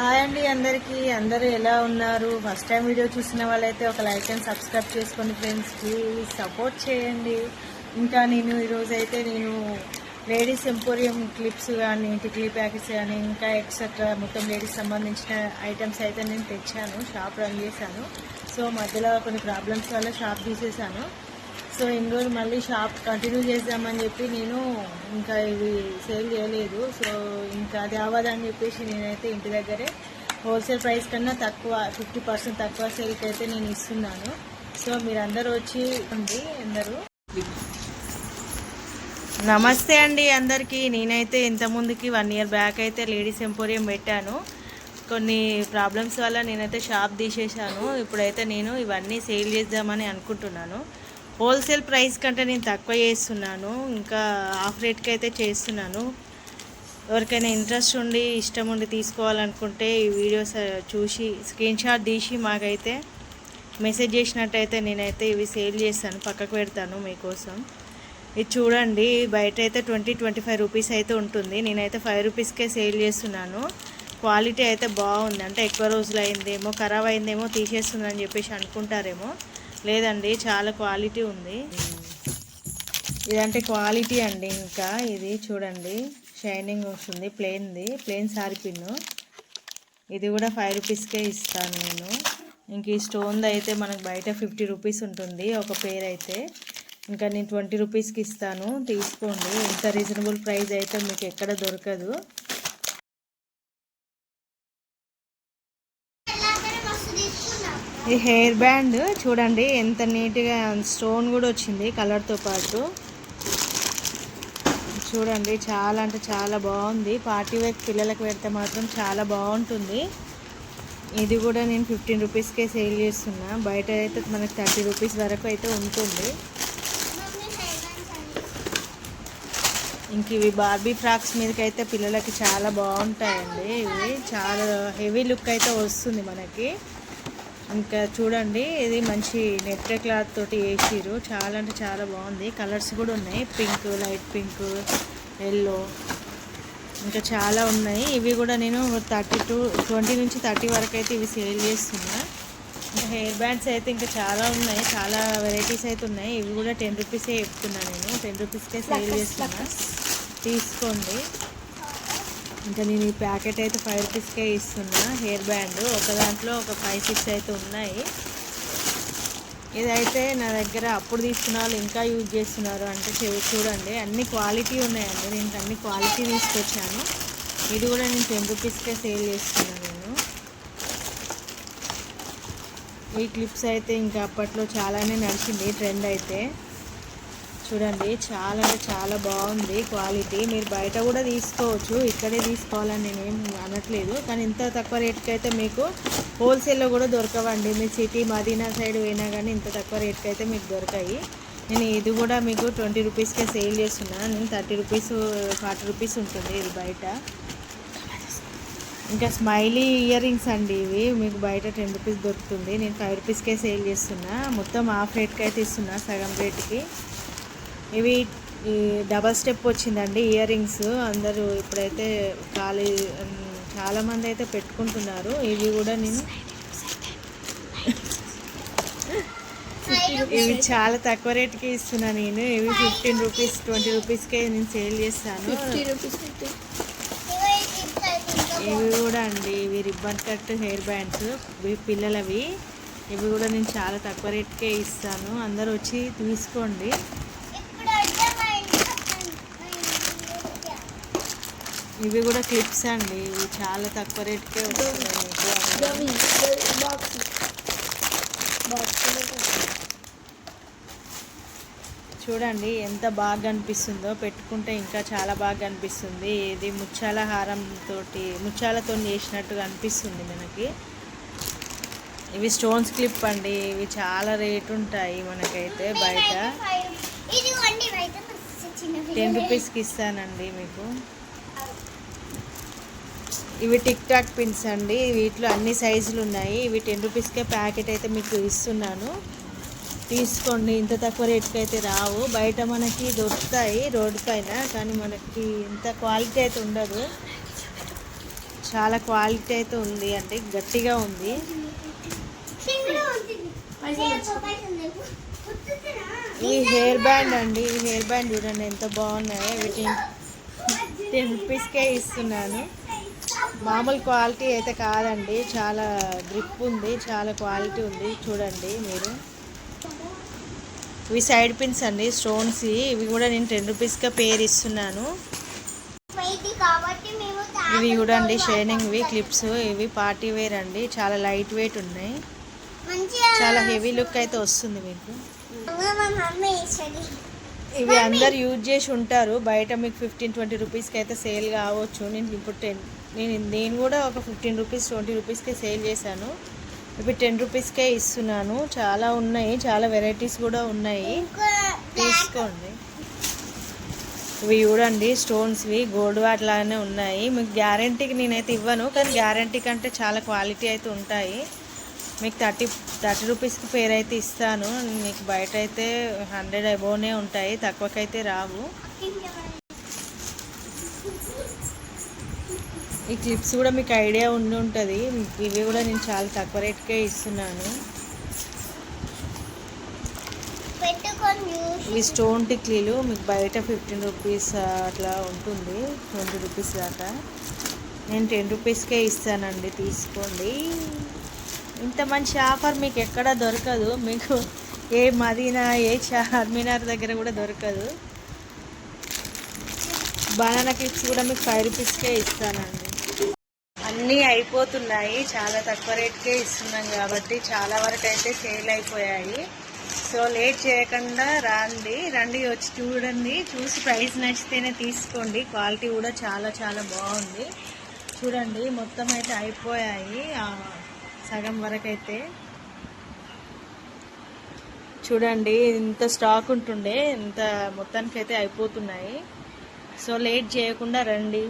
Hi అండి అందరికీ. అందరూ ఎలా ఉన్నారు? ఫస్ట్ టైం వీడియో చూసిన వాళ్ళైతే ఒక లైక్ అండ్ సబ్స్క్రైబ్ చేసుకోండి ఫ్రెండ్స్ ప్లీజ్ సపోర్ట్ చేయండి. ఇంకా నేను ఈరోజు అయితే నేను లేడీస్ ఎంపోరియం క్లిప్స్ కానీ టిక్లీ ప్యాకెట్స్ కానీ ఇంకా ఎక్సెట్రా మొత్తం లేడీస్ సంబంధించిన ఐటమ్స్ అయితే నేను తెచ్చాను. షాప్ రన్ చేశాను. సో మధ్యలో కొన్ని ప్రాబ్లమ్స్ వల్ల షాప్ తీసేశాను. సో ఇన్ని రోజులు మళ్ళీ షాప్ కంటిన్యూ చేద్దామని చెప్పి నేను ఇంకా ఇవి సేల్ చేయలేదు. సో ఇంకా అది అవ్వదని చెప్పేసి నేనైతే ఇంటి దగ్గరే హోల్సేల్ ప్రైస్ కన్నా తక్కువ ఫిఫ్టీ పర్సెంట్ తక్కువ సేల్కి అయితే నేను ఇస్తున్నాను. సో మీరందరూ వచ్చి ఉంది అందరూ. నమస్తే అండి అందరికీ. నేనైతే ఇంతకుముందుకి వన్ ఇయర్ బ్యాక్ అయితే లేడీస్ ఎంపోరియం పెట్టాను. కొన్ని ప్రాబ్లమ్స్ వల్ల నేనైతే షాప్ తీసేశాను. ఇప్పుడైతే నేను ఇవన్నీ సేల్ చేద్దామని అనుకుంటున్నాను. హోల్సేల్ ప్రైస్ కంటే నేను తక్కువ చేస్తున్నాను. ఇంకా హాఫ్ రేట్కి అయితే చేస్తున్నాను. ఎవరికైనా ఇంట్రెస్ట్ ఉండి ఇష్టం ఉండి తీసుకోవాలనుకుంటే ఈ వీడియోస్ చూసి స్క్రీన్ షాట్ తీసి మాకైతే మెసేజ్ చేసినట్టయితే నేనైతే ఇవి సేల్ చేస్తాను పక్కకు పెడతాను మీకోసం. ఇది చూడండి బయట అయితే ట్వంటీ ట్వంటీ ఫైవ్ రూపీస్ అయితే ఉంటుంది. నేనైతే ఫైవ్ రూపీస్కే సేల్ చేస్తున్నాను. క్వాలిటీ అయితే బాగుంది. అంటే ఎక్కువ రోజులు అయిందేమో ఖరాబ్ అయిందేమో తీసేస్తుందని చెప్పేసి అనుకుంటారేమో. లేదండి చాలా క్వాలిటీ ఉంది. ఇదంటే క్వాలిటీ అండి ఇంకా. ఇది చూడండి షైనింగ్ వస్తుంది ప్లెయిన్ది ప్లెయిన్ సారీ పిన్ను. ఇది కూడా ఫైవ్ రూపీస్కే ఇస్తాను నేను. ఇంక ఈ స్టోన్ది అయితే మనకు బయట ఫిఫ్టీ రూపీస్ ఉంటుంది ఒక పేర్ అయితే. ఇంకా నేను ట్వంటీ రూపీస్కి ఇస్తాను. తీసుకోండి. ఇంత రీజనబుల్ ప్రైస్ అయితే మీకు ఎక్కడ దొరకదు. ఈ హెయిర్ బ్యాండ్. చూడండి ఎంత నీట్గా స్టోన్ కూడా వచ్చింది కలర్తో పాటు. చూడండి చాలా అంటే చాలా బాగుంది. పార్టీ వేర్ పిల్లలకు పెడితే మాత్రం చాలా బాగుంటుంది. ఇది కూడా నేను ఫిఫ్టీన్ రూపీస్కే సేల్ చేస్తున్నా. బయట అయితే మనకి థర్టీ రూపీస్ వరకు అయితే ఉంటుంది. ఇంక ఇవి బార్బీ ఫ్రాక్స్ మీదకి అయితే పిల్లలకి చాలా బాగుంటాయండి. ఇవి చాలా హెవీ లుక్ అయితే వస్తుంది మనకి. ఇంకా చూడండి ఇది మంచి నెట్ క్లాత్ తోటి వేసిరు చాలా అంటే చాలా బాగుంది. కలర్స్ కూడా ఉన్నాయి. పింక్ లైట్ పింక్ ఎల్లో ఇంకా చాలా ఉన్నాయి. ఇవి కూడా నేను థర్టీ టు ట్వంటీ నుంచి థర్టీ వరకు అయితే ఇవి సేల్ చేస్తున్నా. ఇంకా హెయిర్ బ్యాండ్స్ అయితే ఇంకా చాలా ఉన్నాయి. చాలా వెరైటీస్ అయితే ఉన్నాయి. ఇవి కూడా టెన్ రూపీసే చెప్తున్నా నేను. టెన్ రూపీస్కే సేల్ చేస్తున్నా. తీసుకోండి. ఇంకా నేను ఈ ప్యాకెట్ అయితే ఫైవ్ రూపీస్కే ఇస్తున్నా హెయిర్ బ్యాండ్. ఒక దాంట్లో ఒక ఫైవ్ సిక్స్ అయితే ఉన్నాయి. ఇదైతే నా దగ్గర అప్పుడు తీసుకున్న వాళ్ళు ఇంకా యూజ్ చేస్తున్నారు. అంటే చూ- చూడండి అన్ని క్వాలిటీ ఉన్నాయండి. నేను అన్ని క్వాలిటీ తీసుకొచ్చాను. ఇది కూడా నేను టెన్ రూపీస్కే సేల్ చేస్తున్నాను నేను. ఈ క్లిప్స్ అయితే ఇంకా అప్పట్లో చాలానే నడిచింది ట్రెండ్ అయితే. చూడండి చాలా అంటే చాలా బాగుంది క్వాలిటీ. మీరు బయట కూడా తీసుకోవచ్చు. ఇక్కడే తీసుకోవాలని నేనేం అనట్లేదు. కానీ ఇంత తక్కువ రేట్కి అయితే మీకు హోల్సేల్లో కూడా దొరకవండి. మీరు సిటీ మదీనా సైడ్ పోయినా కానీ ఇంత తక్కువ రేట్కి అయితే మీకు దొరకాయి. నేను ఇది కూడా మీకు ట్వంటీ రూపీస్కే సేల్ చేస్తున్నాను నేను థర్టీ రూపీస్ ఫార్టీ రూపీస్ ఉంటుంది ఇది బయట. ఇంకా స్మైలీ ఇయర్ రింగ్స్ అండి ఇవి. మీకు బయట టెన్ రూపీస్ దొరుకుతుంది. నేను ఫైవ్ రూపీస్కే సేల్ చేస్తున్నా. మొత్తం హాఫ్ రేట్కి అయితే ఇస్తున్నా సగం రేట్కి. ఇవి ఈ డబల్ స్టెప్ వచ్చిందండి ఇయర్ రింగ్స్ అందరూ ఇప్పుడైతే ఖాళీ చాలామంది అయితే పెట్టుకుంటున్నారు. ఇవి కూడా నేను ఇవి చాలా తక్కువ రేట్కి ఇస్తున్నా నేను. ఇవి ఫిఫ్టీన్ రూపీస్ ట్వంటీ రూపీస్కే నేను సేల్ చేస్తాను. ఇవి కూడా అండి ఇవి రిబ్బన్ కట్ హెయిర్ బ్యాండ్స్ ఇవి పిల్లలవి. ఇవి కూడా నేను చాలా తక్కువ రేట్కే ఇస్తాను. అందరూ వచ్చి తీసుకోండి. ఇవి కూడా క్లిప్స్ అండి. ఇవి చాలా తక్కువ రేట్కే వస్తున్నాయి చూడండి ఎంత బాగా అనిపిస్తుందో. పెట్టుకుంటే ఇంకా చాలా బాగా అనిపిస్తుంది. ఇది ముత్యాల హారం తోటి ముత్యాలతో చేసినట్టుగా అనిపిస్తుంది మనకి. ఇవి స్టోన్స్ క్లిప్ అండి. ఇవి చాలా రేట్ ఉంటాయి మనకైతే బయట. టెన్ రూపీస్కి ఇస్తానండి మీకు. ఇవి టిక్ టాక్ పిన్స్ అండి. వీటిలో అన్ని సైజులు ఉన్నాయి. ఇవి టెన్ రూపీస్కే ప్యాకెట్ అయితే మీకు ఇస్తున్నాను. తీసుకోండి. ఇంత తక్కువ రేట్కి అయితే రావు. బయట మనకి దొరుకుతాయి రోడ్డు పైన కానీ మనకి ఇంత క్వాలిటీ అయితే ఉండదు. చాలా క్వాలిటీ అయితే ఉంది అంటే గట్టిగా ఉంది. ఈ హెయిర్ బ్యాండ్ అండి. ఈ హెయిర్ బ్యాండ్ చూడండి ఎంత బాగున్నాయి. వీటిని టెన్ రూపీస్కే ఇస్తున్నాను. మామూలు క్వాలిటీ అయితే కాదండి. చాలా గ్రిప్ ఉంది చాలా క్వాలిటీ ఉంది. చూడండి మీరు. ఇవి సైడ్ పిన్స్ అండి స్టోన్స్ ఇవి కూడా నేను టెన్ రూపీస్గా పేరు ఇస్తున్నాను. ఇవి చూడండి షైనింగ్వి క్లిప్స్ ఇవి పార్టీ వేర్ అండి. చాలా లైట్ వెయిట్ ఉన్నాయి. చాలా హెవీ లుక్ అయితే వస్తుంది మీకు. ఇవి అందరు యూజ్ చేసి ఉంటారు. బయట మీకు ఫిఫ్టీన్ ట్వంటీ రూపీస్కి అయితే సేల్ కావచ్చు. నేను ఇప్పుడు టెన్ నేను నేను కూడా ఒక ఫిఫ్టీన్ రూపీస్ ట్వంటీ రూపీస్కే సేల్ చేశాను. ఇప్పుడు టెన్ రూపీస్కే ఇస్తున్నాను. చాలా ఉన్నాయి. చాలా వెరైటీస్ కూడా ఉన్నాయి. తీసుకోండి. ఇవి చూడండి స్టోన్స్వి గోల్డ్ వాట్ లాగానే ఉన్నాయి. మీకు గ్యారంటీకి నేనైతే ఇవ్వను కానీ గ్యారంటీ కంటే చాలా క్వాలిటీ అయితే ఉంటాయి. మీకు థర్టీ థర్టీ రూపీస్కి పేరు అయితే ఇస్తాను. మీకు బయట అయితే హండ్రెడ్ అబోనే ఉంటాయి. తక్కువకైతే రావు. ఈ క్లిప్స్ కూడా మీకు ఐడియా ఉండి ఉంటుంది. ఇవి కూడా నేను చాలా తక్కువ రేట్కే ఇస్తున్నాను. ఇవి స్టోన్ టిక్లీలు. మీకు బయట ఫిఫ్టీన్ రూపీస్ అట్లా ఉంటుంది. ట్వంటీ రూపీస్ దాకా. నేను టెన్ రూపీస్కే ఇస్తానండి. తీసుకోండి. ఇంత మంచి ఆఫర్ మీకు ఎక్కడ దొరకదు. మీకు ఏ మదీనా ఏ చార్మినార్ దగ్గర కూడా దొరకదు. బనానా క్లిప్స్ కూడా మీకు ఫైవ్ రూపీస్కే ఇస్తానండి. అన్నీ అయిపోతున్నాయి. చాలా తక్కువ రేట్కే ఇస్తున్నాం కాబట్టి చాలా వరకు అయితే సేల్ అయిపోయాయి. సో లేట్ చేయకుండా రండి. రండి వచ్చి చూడండి. చూసి ప్రైస్ నచ్చితేనే తీసుకోండి. క్వాలిటీ కూడా చాలా చాలా బాగుంది. చూడండి మొత్తం అయితే అయిపోయాయి. సగం వరకైతే. చూడండి ఇంత స్టాక్ ఉంటుండే. ఇంత మొత్తానికైతే అయిపోతున్నాయి. సో లేట్ చేయకుండా రండి.